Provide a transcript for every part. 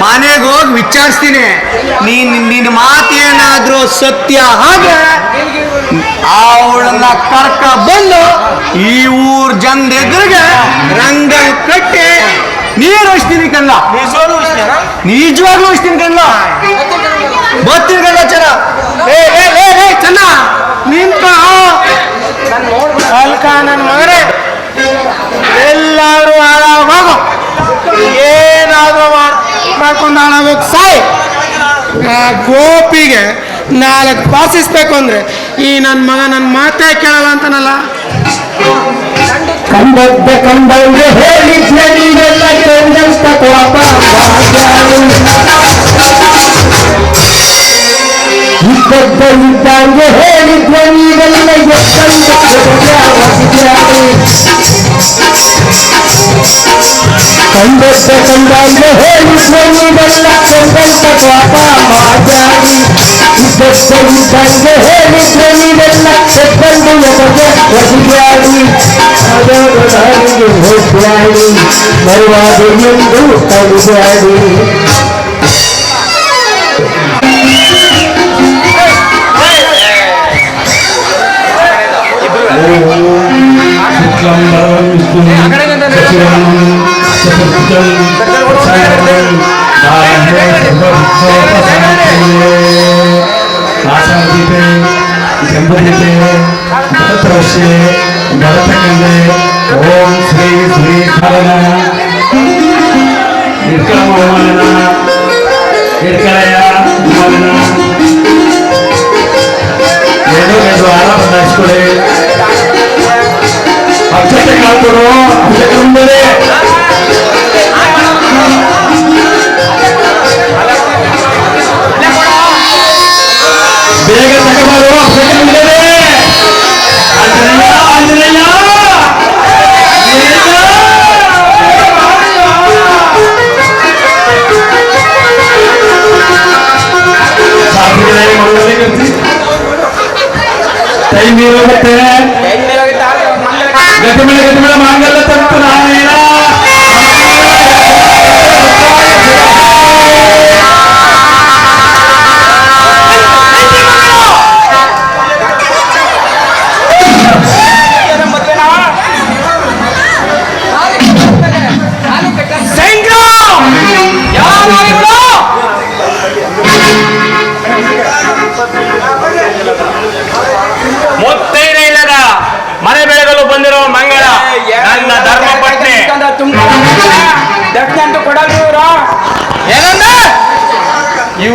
ಮನೆಗೆ ಹೋಗಿ ವಿಚಾರಿಸ್ತೀನಿ. ನೀನ್ ನಿನ್ನ ಮಾತೇನಾದ್ರೂ ಸತ್ಯ ಹಾಗೆ ಅವಳನ್ನ ಕರ್ಕ ಬಂದು ಈ ಊರ್ ಜನ ಎದುರಿಗೆ ರಂಗ ಕಟ್ಟಿ ನೀರು ಹಚ್ತೀನಿ ಕಲ್ಲ ನಿಜವಾಗ್ಲೂ ಹಚ್ತೀನಿ ಕಲ್ಲ ಬರ್ತೀನಿ ಕಲ್ಲ ಚರ ಚೆನ್ನ. ನಿಂತ ಅಲ್ಕ ನನ್ನ ಮಗನೇ. ಹಾಳಾಗೋಗಿ ಸಾಯ್! ಆ ಗೋಪಿಗೆ ನಾಲ್ಕು ಪಾಸಿಸ್ಬೇಕು ಅಂದ್ರೆ, ಈ ನನ್ನ ಮಗ ನನ್ನ ಮಾತೇ ಕೇಳಲ್ಲ ಅಂತನಲ್ಲ. ಕಂಡದ್ದ ಕಂಡಂಗೆ ಹೇಳಿದ್ದೆ ನೀವೆಲ್ಲ ಕಂಡಂತ ಕೋಪ. ಇದ್ದದ್ದ ಇದ್ದಂಗೆ ಹೇಳಿದ್ದೆ ನೀವೆಲ್ಲ ಎತ್ತಂತ ಕಂಡದ್ದ ಕಂಡಂಗೆ ಹೇಳಿದ್ದೆ ನೀವೆಲ್ಲ ಕಂಡಂತ ಕೋಪ ಮಾತಾಡಿ ಇದ್ದದ್ದ ಇದ್ದಂಗೆ ಹೇಳಿದ್ದೆ ನೀವೆಲ್ಲ ಎತ್ತಂದು ಎದಗೆ ಒದಿಗಾಡಿ ಅದರೊಳಗೆ ಹೋಗ್ಯಾಡಿ ಬರುವಾಗ ಎಂದು ತಡಿಗಾಡಿ ಆಶಾದೀಪೆ মেধো মেধো আরাম নাচ করে বাচ্চাটা কাল করো ಟೈಮ್ ಇರುತ್ತೆ ಗತಿಮೇಳ ಗತಿಮೇಳ ಮಾಂಗಲ್ಯ ತಂತು ನಾನೇನ ಮುತ್ತೈದೆ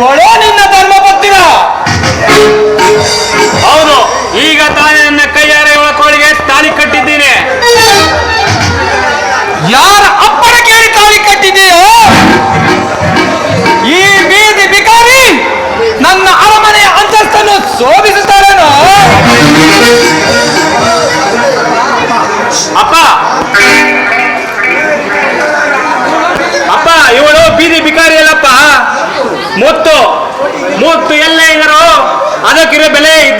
glória ಮುತ್ತು ಮುತ್ತು ಎಲ್ಲ ಇದ್ದಾರೋ ಅದಕ್ಕಿರೋ ಬೆಲೆ ಇದ್ದೇ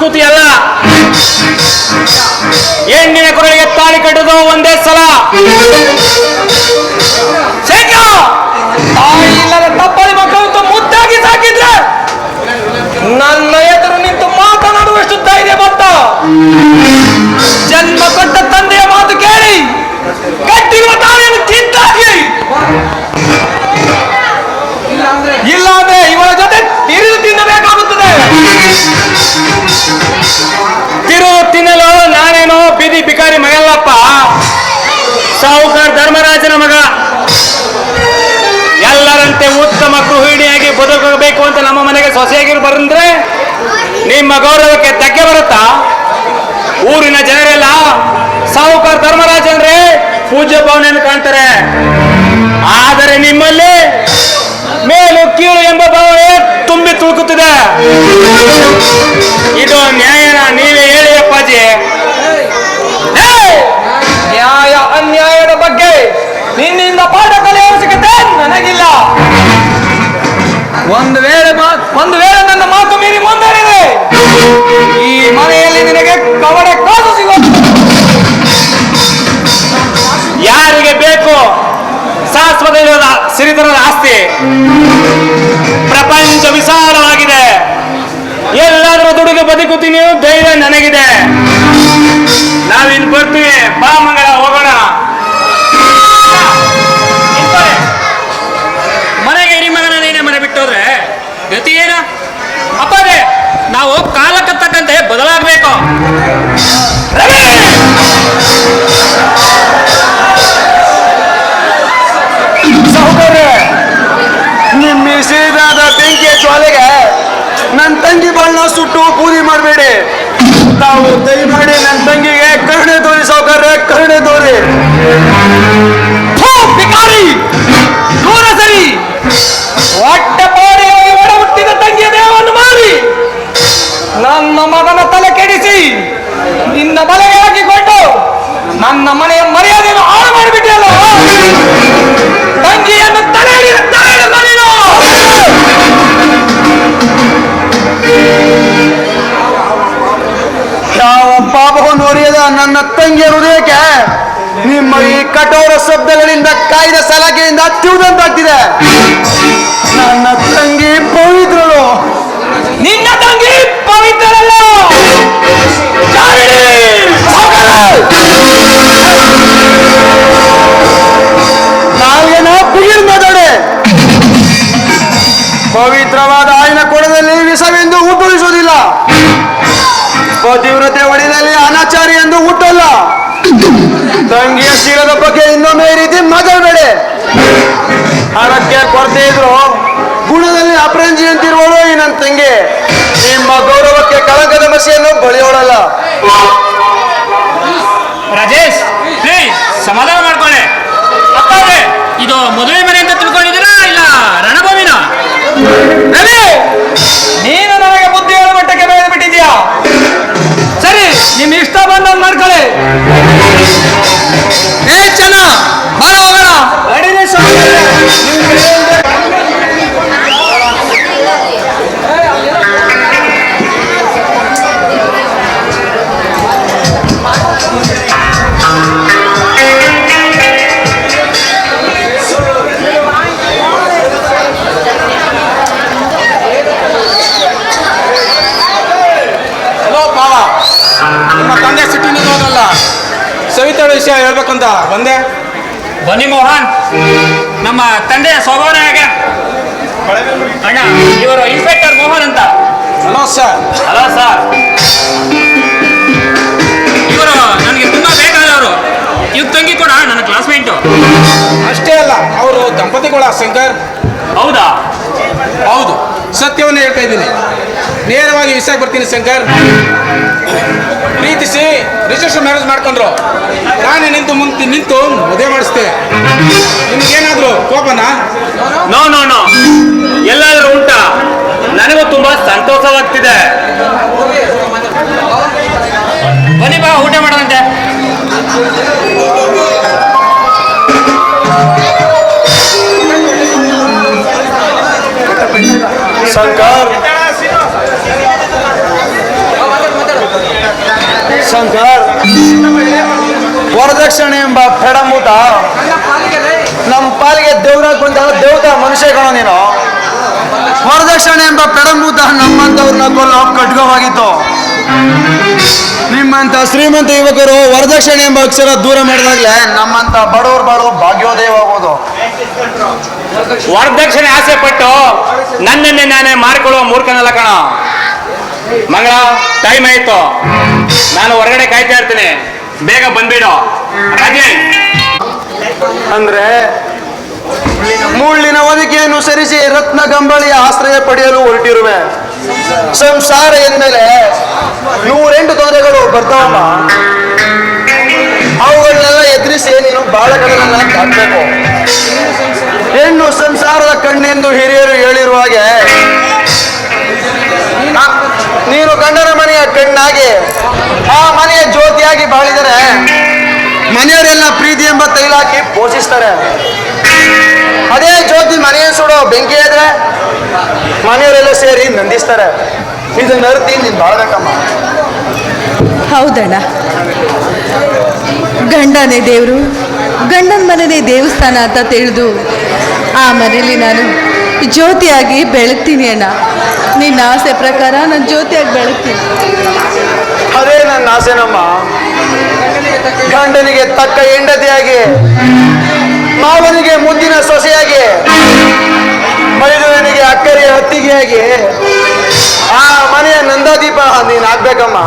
ಸಂಸ್ಕೃತಿ ಅಲ್ಲ. ಹೆಣ್ಣಿನ ಕೊರಳಿಗೆ ತಾಳಿ ಕಟ್ಟೋದು ಒಂದೇ ಸಲ. ಸಾಹುಕಾರ್ ಧರ್ಮರಾಜನ ಮಗ. ಎಲ್ಲರಂತೆ ಉತ್ತಮ ಗೃಹಿಣಿಯಾಗಿ ಬದುಕಬೇಕು ಅಂತ ನಮ್ಮ ಮನೆಗೆ ಸೊಸೆಯಾಗಿ ಬಂದ್ರೆ ನಿಮ್ಮ ಗೌರವಕ್ಕೆ ತಗ್ಗೆ ಬರುತ್ತಾ? ಊರಿನ ಜನರೆಲ್ಲ, ಸಾಹುಕಾರ ಧರ್ಮರಾಜ ಅಂದ್ರೆ ಪೂಜ್ಯ ಭಾವನೆಯನ್ನು ಕಾಣ್ತಾರೆ. ಆದರೆ ನಿಮ್ಮಲ್ಲಿ ಮೇಲು ಕೀಳು ಎಂಬ ಭಾವನೆ ತುಂಬಿ ತುಳುಕುತ್ತಿದೆ. ಇದು ನ್ಯಾಯನ ಬದುಕುತ್ತೀನಿ ಧೈರ್ಯ ನನಗಿದೆ. ನಾವಿನ್ ಬರ್ತೀವಿ ಬಾ ಮಂಗಳ ಹೋಗೋಣ. ಮನೆಗೆ ಇಡೀ ಮಗನೇ ಮನೆ ಬಿಟ್ಟೋದ್ರೆ ಗತಿ ಏನ? ಅಪ್ಪದೆ ನಾವು ಕಾಲಕ್ಕೆ ತಕ್ಕಂತೆ ಬದಲಾಗಬೇಕು. ಸಹೋದರ ನಿಮ್ಮ ಸಿರಿದಾದ ಬೆಂಕಿಯ ಜ್ವಾಲೆಗೆ ನನ್ನ ತಂಗಿ ಬಣ್ಣ ಸುಟ್ಟು ಪೂರಿ ಮಾಡಬೇಡಿ. ತಾವು ದಯಮಾಡಿ ನನ್ನ ತಂಗಿಗೆ ಕರುಣೆ ತೋರಿ ಸೌಕರ್ಯ ಕರುಣೆ ತೋರಿ. ದೂರ ಸರಿ. ಹೊಟ್ಟೆಪಾಡಿಯಾಗಿ ಒಡ ಹುಟ್ಟಿದ ತಂಗಿಯ ದೇಹವನ್ನು ಮಾರಿ ನನ್ನ ಮಗನ ತಲೆ ಕೆಡಿಸಿ, ನಿನ್ನ ಬಲೆಗೆ ಹಾಕಿಕೊಂಡು ಕಾಯ್ದ ಸಲಾಕೆಯಿಂದ ಹತ್ತಿವುದಂತಾಗ್ತಿದೆ ನನ್ನ ತಂಗಿ. ನಿಮ್ಮ ಗೌರವಕ್ಕೆ ಕಳಂಕದ ಮಸಿಯನ್ನು ಬಳಿಯೋಳಲ್ಲ. ರಾಜೇಶ್ ಪ್ಲೀಸ್ ಸಮಾಧಾನ ಮಾಡ್ಕೊಳ್ಳಿ. ಅಪ್ಪಾವ್ರೆ ಇದು ಮದುವೆ ಮನೆ ಅಂತ ತಿಳ್ಕೊಂಡಿದ್ದೀರಾ ಇಲ್ಲ ರಣಭೂಮಿನ? ಬನ್ನಿ ಮೋಹನ್ ನಮ್ಮ ತಂದೆಯ ಸ್ವಭಾವ ಹೇಗೆ? ಅಣ್ಣ ಇವರು ಇನ್ಸ್ಪೆಕ್ಟರ್ ಮೋಹನ್ ಅಂತ. ಹಲೋ ಸರ್ ಹಲೋ ಸರ್ ಇವರು ನನಗೆ ತುಂಬಾ ಬೇಕಾದವರು. ಇವ್ ತಂಗಿ ಕೂಡ ನನ್ನ ಕ್ಲಾಸ್ಮೇಟು ಅಷ್ಟೇ ಅಲ್ಲ ಅವರು ದಂಪತಿಗಳ ಶಂಕರ್ ಹೌದಾ? ಹೌದು ಸತ್ಯವನ್ನು ಹೇಳ್ತಾ ಇದ್ದೀನಿ. ನೇರವಾಗಿ ವಿಷಯಕ್ಕೆ ಬರ್ತೀನಿ ಶಂಕರ್. ಪ್ರೀತಿಸಿ ರಿಜಿಸ್ಟರ್ ಮ್ಯಾರೇಜ್ ಮಾಡ್ಕೊಂಡ್ರು. ನಾನೇ ನಿಂತು ಮುಂದೆ ನಿಂತು ಮದುವೆ ಮಾಡಿಸ್ತೆ ನಿಮ್ಗೇನಾದ್ರು ಕೋಪನ? ನೋ ನೋ ನೋ ಎಲ್ಲಾದ್ರೂ ಉಂಟಾ? ನನಗೂ ತುಂಬಾ ಸಂತೋಷವಾಗ್ತಿದೆ. ಬನ್ನಿ ಬಾ ಊಟ ಮಾಡೋದಂತೆ ಶಂಕರ್ ಶಂಕರ್. ವರದಕ್ಷಿಣೆ ಎಂಬ ಫೆಡಮೂತ ನಮ್ಮ ಪಾಲಿಗೆ ದೇವ್ರ ಕುಂತ ದೇವತ ಮನುಷ್ಯ ಕಣ ನೀನು. ವರದಕ್ಷಿಣೆ ಎಂಬ ಪೆಡಮೂತ ನಮ್ಮಂತವ್ರನ್ನ ಕೊಲ್ಲೋ ಕಟ್ಕೋವಾಗಿತ್ತು ನಿಮ್ಮಂತ ಶ್ರೀಮಂತ ಯುವಕರು ವರದಕ್ಷಿಣೆ ಎಂಬ ಅಕ್ಷರ ದೂರ ಮಾಡಿದಾಗ್ಲೇ ನಮ್ಮಂತ ಬಡವರು ಬಾಳೋ ಭಾಗ್ಯೋದಯವಾಗೋದು ವರದಕ್ಷಿಣೆ ಆಸೆ ಪಟ್ಟು ನನ್ನನ್ನೇ ನಾನೇ ಮಾರ್ಕೊಳ್ಳೋ ಮೂರ್ಖನಲ್ಲ ಕಣ. ಮಂಗಳ ಟೈಮ್ ಆಯ್ತು. ನಾನು ಹೊರಗಡೆ ಕಾಯ್ತಾ ಇರ್ತೀನಿ. ಬೇಗ ಬಂದ್ಬಿಡು. ಅಂದ್ರೆ ಮುಳ್ಳಿನ ಹೊದಿಕೆಯನ್ನು ಸರಿಸಿ ರತ್ನ ಗಂಬಳಿಯ ಆಶ್ರಯ ಪಡೆಯಲು ಹೊರಟಿರುವೆ. ಸಂಸಾರ ಎಂದಮೇಲೆ ನೂರೆಂಟು ತೊಂದರೆಗಳು ಬರ್ತಾವಮ್ಮ. ಅವುಗಳನ್ನೆಲ್ಲ ಎದುರಿಸಿ ನೀನು ಬಾಳಗಳನ್ನ ಕಾಣಬೇಕು. ಹೆಣ್ಣು ಸಂಸಾರದ ಕಣ್ಣೆಂದು ಹಿರಿಯರು ಹೇಳಿರುವ ಹಾಗೆ ನೀನು ಗಂಡನ ಮನೆಯ ಕಣ್ಣಾಗಿ ಆ ಮನೆಯ ಜ್ಯೋತಿಯಾಗಿ ಬಾಳಿದರೆ ಮನೆಯವರೆಲ್ಲ ಪ್ರೀತಿ ಎಂಬ ತೈಲ ಹಾಕಿ ಪೋಷಿಸ್ತಾರೆ. ಅದೇ ಜ್ಯೋತಿ ಮನೆಯ ಸುಡೋ ಬೆಂಕಿ ಇದ್ರೆ ಮನೆಯವರೆಲ್ಲ ಸೇರಿ ನಂದಿಸ್ತಾರೆ. ಇದನ್ನ ನರ್ತಿ, ನೀನ್ ಬಾಳ್ಬೇಕಮ್ಮ. ಹೌದಣ್ಣ. ಗಂಡನೇ ದೇವರು, ಗಂಡನ ಮನೆನೇ ದೇವಸ್ಥಾನ ಅಂತ ತಿಳಿದು ಆ ಮನೇಲಿ ನಾನು ಜ್ಯೋತಿಯಾಗಿ ಬೆಳಗ್ತೀನಿ ಅಣ್ಣ. ನಿನ್ನ ಆಸೆ ಪ್ರಕಾರ ನಾನು ಜ್ಯೋತಿಯಾಗಿ ಬೆಳಗ್ತೀನಿ. ಅದೇ ನನ್ನ ಆಸೆನಮ್ಮ ಗಂಡನಿಗೆ ತಕ್ಕ ಹೆಂಡತಿಯಾಗಿ, ಮಾವನಿಗೆ ಮುಂದಿನ ಸೊಸೆಯಾಗಿ ಮೈದುವನಿಗೆ ಅಕ್ಕರಿಯ ಹತ್ತಿಗೆಯಾಗಿ, ಆ ಮನೆಯ ನಂದಾದೀಪ ನೀನು ಆಗ್ಬೇಕಮ್ಮ.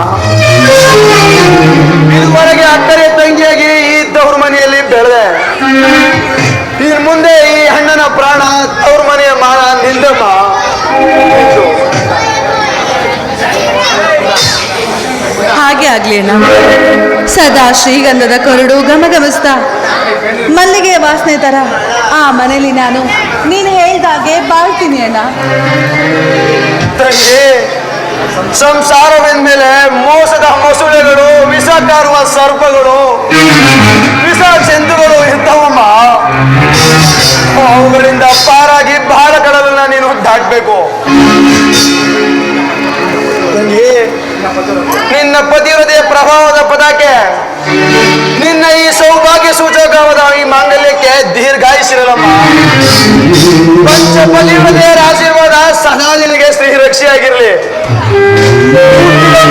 ಸದಾ ಶ್ರೀಗಂಧದ ಕೊರಡು ಘಮಘಮಿಸ್ತಾ ಮಲ್ಲಿಗೆ ವಾಸನೆ ಥರ ಆ ಮನೇಲಿ ನಾನು. ನೀನು ಹೇಳಿದಾಗೆ ಬಾಳ್ತೀನಿ ಅಣ್ಣ ಸಂಸಾರವೆಂದ್ಮೇಲೆ ಮೋಸದ ಮೊಸುಳೆಗಳು ವಿಷ ಕಾರುವ ಸರ್ಪಗಳು ವಿಷ ಜಂತುಗಳು ಇರ್ತಾವಮ್ಮ ಅವುಗಳಿಂದ ಪಾರಾಗಿ ಕಡಲನ್ನ ನೀನು ದಾಟಬೇಕು ನಿನ್ನ ಪತಿವ್ರತೆಯ ಪ್ರಭಾವದ ಪದಕ್ಕೆ ನಿನ್ನ ಈ ಸೌಭಾಗ್ಯ ಸೂಚಕವಾದ ಈ ಮಾಂಗಲ್ಯಕ್ಕೆ ದೀರ್ಘಾಯಿಸಿರಲಮ್ಮ. ಪಂಚ ಪತಿವ್ರತೆಯರ ಆಶೀರ್ವಾದ ಸದಾ ನಿನಗೆ ಶ್ರೀ ರಕ್ಷೆಯಾಗಿರ್ಲಿ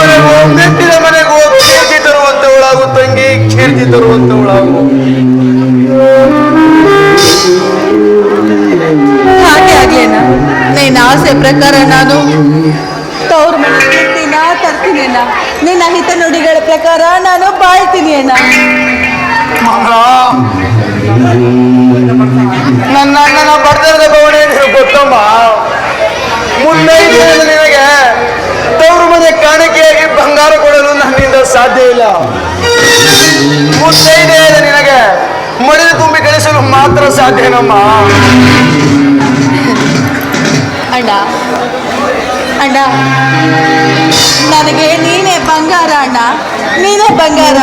ಮನೆಗೂ ಮೆಟ್ಟಿದ ಮನೆಗೂ ಕೀರ್ತಿ ತರುವಂತವಳಾಗು, ತಂಗಿ ಕೀರ್ತಿ ತರುವಂತವಳಾಗು. ಹಾಗೆ ಆಗ್ಲೇನಾ ನಿನ್ನ ಆಸೆ ಪ್ರಕಾರ ನಾನು ಹಿತ ನುಡಿಗಳ ಪ್ರಕಾರ ನಾನು ಬಾಳ್ತೀನಿ ಅಣ್ಣ. ನನ್ನ ಅಣ್ಣನ ಬಡತನದ ನಿನಗೆ ಗೊತ್ತಮ್ಮ ಮುಂದೆ ನಿನಗೆ ತವರು ಮನೆ ಕಾಣಿಕೆಯಾಗಿ ಬಂಗಾರ ಕೊಡಲು ನನ್ನಿಂದ ಸಾಧ್ಯ ಇಲ್ಲ. ಮುಂದೈದೇ ನಿನಗೆ ಮಡಿದ ತುಂಬಿ ಕಳಿಸಲು ಮಾತ್ರ ಸಾಧ್ಯನಮ್ಮ ಅಣ್ಣ ಅಣ್ಣ. ನನಗೆ ನೀನೇ ಬಂಗಾರ ಅಣ್ಣ. ನೀನೇ ಬಂಗಾರ.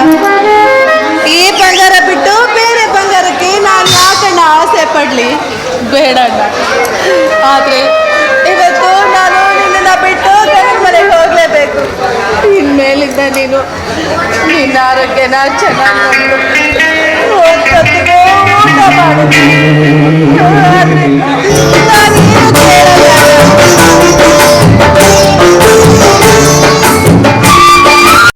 ಈ ಬಂಗಾರ ಬಿಟ್ಟು ಬೇರೆ ಬಂಗಾರಕ್ಕೆ ನಾನು ಯಾಕಣ್ಣ ಆಸೆ ಪಡಲಿ? ಬೇಡ ಅಣ್ಣ. ಆದರೆ ಇವತ್ತು ನಾನು ನಿನ್ನ ಬಿಟ್ಟು ಗಂಡ ಮನೆಗೆ ಹೋಗಲೇಬೇಕು. ಇನ್ಮೇಲಿಂದ ನೀನು ನಿನ್ನ ಆರೋಗ್ಯನ ಚೆನ್ನಾಗಿ ಊಟ ಮಾಡಿ.